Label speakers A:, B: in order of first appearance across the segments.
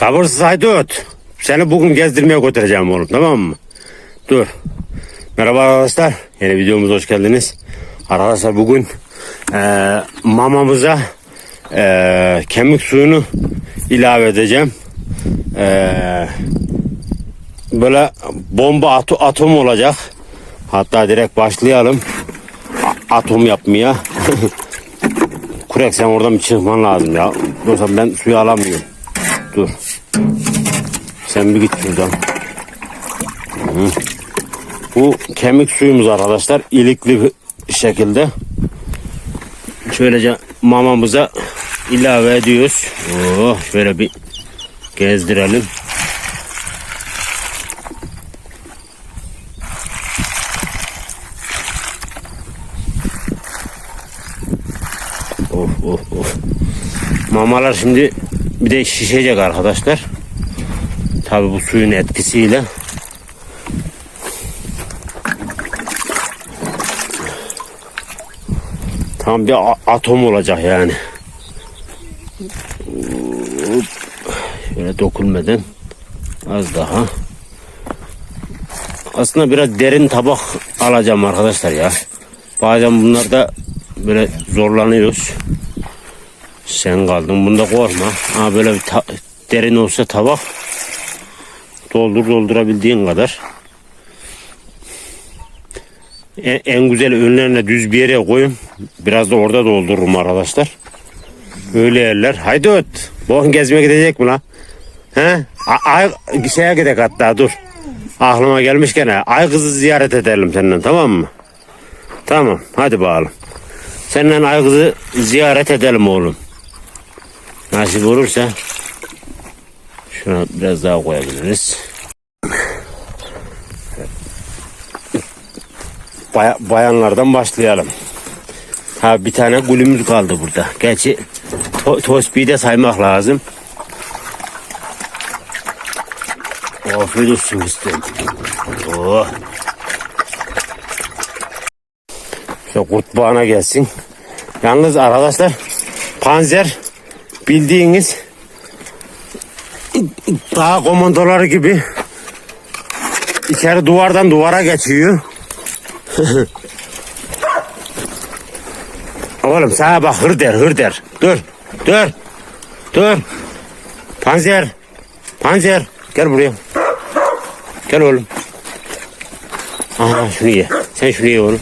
A: Sabırsız haydut. Seni bugün gezdirmeye götüreceğim oğlum tamam mı? Dur. Merhaba arkadaşlar. Yeni videomuza hoş geldiniz. Arkadaşlar bugün eee, mamamıza eee, kemik suyunu ilave edeceğim. Eee, böyle bomba ato- atom olacak. Hatta direkt başlayalım. A- atom yapmaya. Kurek sen oradan bir çıkman lazım ya. Yoksa ben suyu alamıyorum. Dur. Sen bir git şuradan. Hı. Bu kemik suyumuz arkadaşlar. ilikli şekilde. Şöylece mamamıza ilave ediyoruz. Oh, şöyle bir gezdirelim. Of of of. Mamalar şimdi bir de şişecek arkadaşlar. Tabi bu suyun etkisiyle. Tam bir atom olacak yani. Şöyle dokunmadan az daha. Aslında biraz derin tabak alacağım arkadaşlar ya. Bazen bunlarda böyle zorlanıyoruz. Sen kaldın bunda korkma. Ha böyle bir derin olsa tabak doldur doldurabildiğin kadar. En, en güzel önlerine düz bir yere koyun. Biraz da orada doldururum arkadaşlar. Öyle yerler. Haydi öt. Boğun gezmeye gidecek mi lan? He? Ay, şeye gidek hatta dur. Aklıma gelmişken ha, ay kızı ziyaret edelim senden tamam mı? Tamam hadi bakalım. Seninle ay kızı ziyaret edelim oğlum. Nasip olursa şuna biraz daha koyabiliriz. Baya- bayanlardan başlayalım. Ha bir tane gülümüz kaldı burada. Gerçi to tosbiyi de saymak lazım. Afiyet olsun istedim. Oh. Şöyle kurt bağına gelsin. Yalnız arkadaşlar panzer bildiğiniz dağ komandoları gibi içeri duvardan duvara geçiyor. Oğlum sana bak hır der hır der. Dur dur dur. Panzer panzer gel buraya. Gel oğlum. Aha şunu ye. Sen şunu ye oğlum.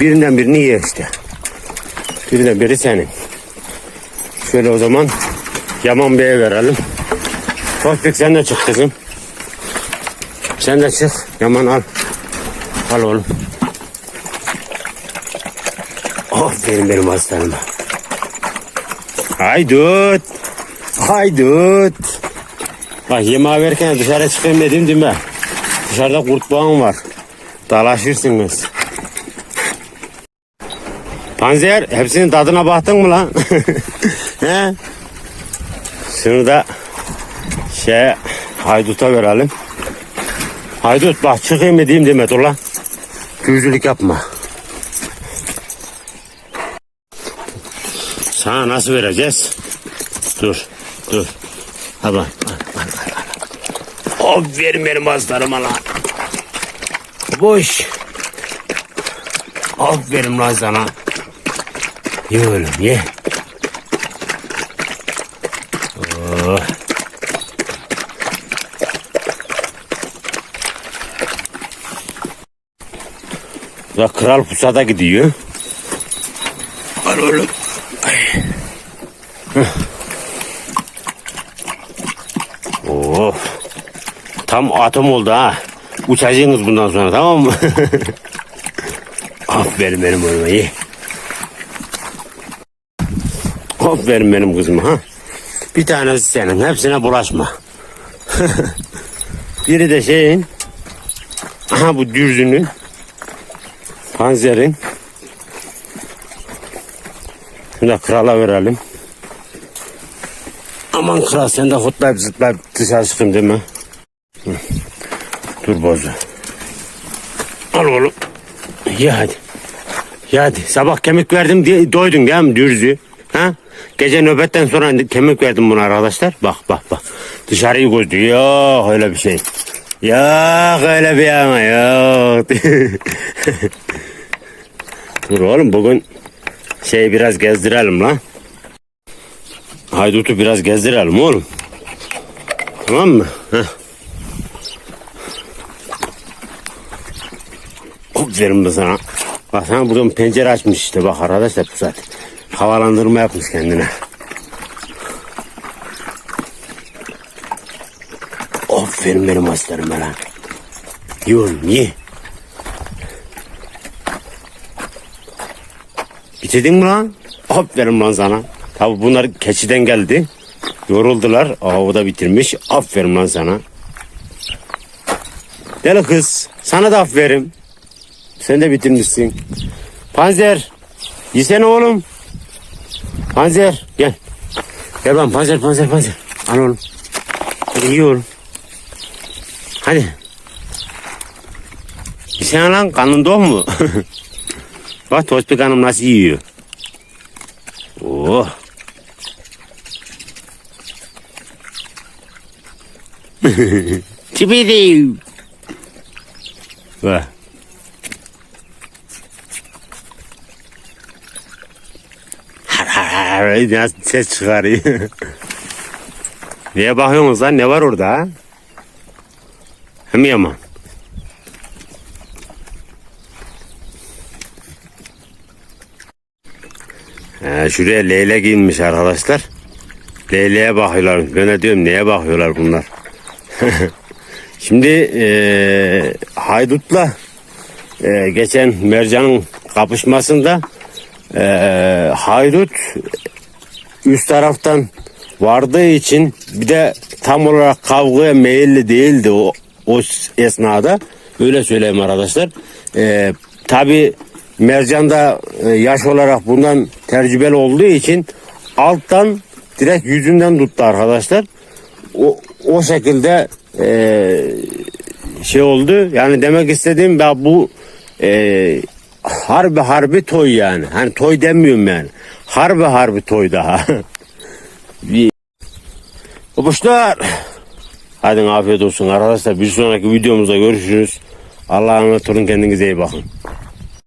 A: Birinden birini ye işte. Birinden biri senin. Şöyle o zaman Yaman Bey'e verelim. Tospik sen de çık kızım. Sen de çık. Yaman al. Al oğlum. Aferin benim aslanıma. Haydut. Haydut. Bak yemeği verirken dışarı çıkayım dedim değil mi? Dışarıda kurt bağım var. Dalaşırsınız. Panzer hepsinin tadına baktın mı lan? He? Şunu da şey hayduta verelim. Haydut bak çıkayım mı diyeyim deme dur lan. Gözlülük yapma. Sana nasıl vereceğiz? Dur, dur. Ha bak. Aferin benim aslanıma lan. Boş. Aferin lan sana. Ye oğlum ye. Oh. Da kral pusada gidiyor. Al oğlum. Oh. Tam atom oldu ha. Uçacaksınız bundan sonra tamam mı? Aferin benim oğluma iyi. Aferin benim kızıma ha. Bir tanesi senin hepsine bulaşma. Biri de şeyin. Aha bu dürzünün. Panzerin. Şunu da krala verelim. Aman kral sen de hotlayıp zıplayıp dışarı çıkın değil mi? Dur bozu. Al oğlum. Ye hadi. Ye hadi. Sabah kemik verdim diye doydun değil mi dürzü? Ha? Gece nöbetten sonra kemik verdim buna arkadaşlar. Bak bak bak. Dışarıyı gözlüyor. Yok öyle bir şey. Yok öyle bir ama yok. Dur oğlum bugün şey biraz gezdirelim lan. Haydutu biraz gezdirelim oğlum. Tamam mı? Heh. Aferin be sana. Bak sana buradan pencere açmış işte bak arkadaşlar bu saat. Havalandırma yapmış kendine. Aferin benim aslanım lan. Oğlum ye. Bitirdin mi lan? Aferin lan sana. Tabi bunlar keçiden geldi. Yoruldular. O da bitirmiş. Aferin lan sana. Deli kız. Sana da aferin. Sen de bitirmişsin. Panzer. Yesene oğlum. Panzer. Gel. Gel lan panzer panzer panzer. Al oğlum. Hadi ye oğlum. Hadi. Yesene lan kanın doğ mu? Bak Tospik Hanım nasıl yiyor. Oh. Tipi değil. Har nasıl ses çıkarıyor. Neye bakıyorsunuz lan? Ne var orada? Hem yaman. He, şuraya leylek inmiş arkadaşlar. Leyleğe bakıyorlar. Ben de diyorum neye bakıyorlar bunlar. Şimdi eee haydutla eee, geçen mercanın kapışmasında eee, haydut üst taraftan vardığı için bir de tam olarak kavgaya meyilli değildi o, o esnada. Öyle söyleyeyim arkadaşlar. Ee, Tabi Mercan da e, yaş olarak bundan tecrübeli olduğu için alttan direkt yüzünden tuttu arkadaşlar. O, o şekilde e, şey oldu. Yani demek istediğim ben bu e, harbi harbi toy yani. Hani toy demiyorum yani. Harbi harbi toy daha. Babuşlar. Hadi afiyet olsun arkadaşlar. Bir sonraki videomuzda görüşürüz. Allah'a emanet olun kendinize iyi bakın.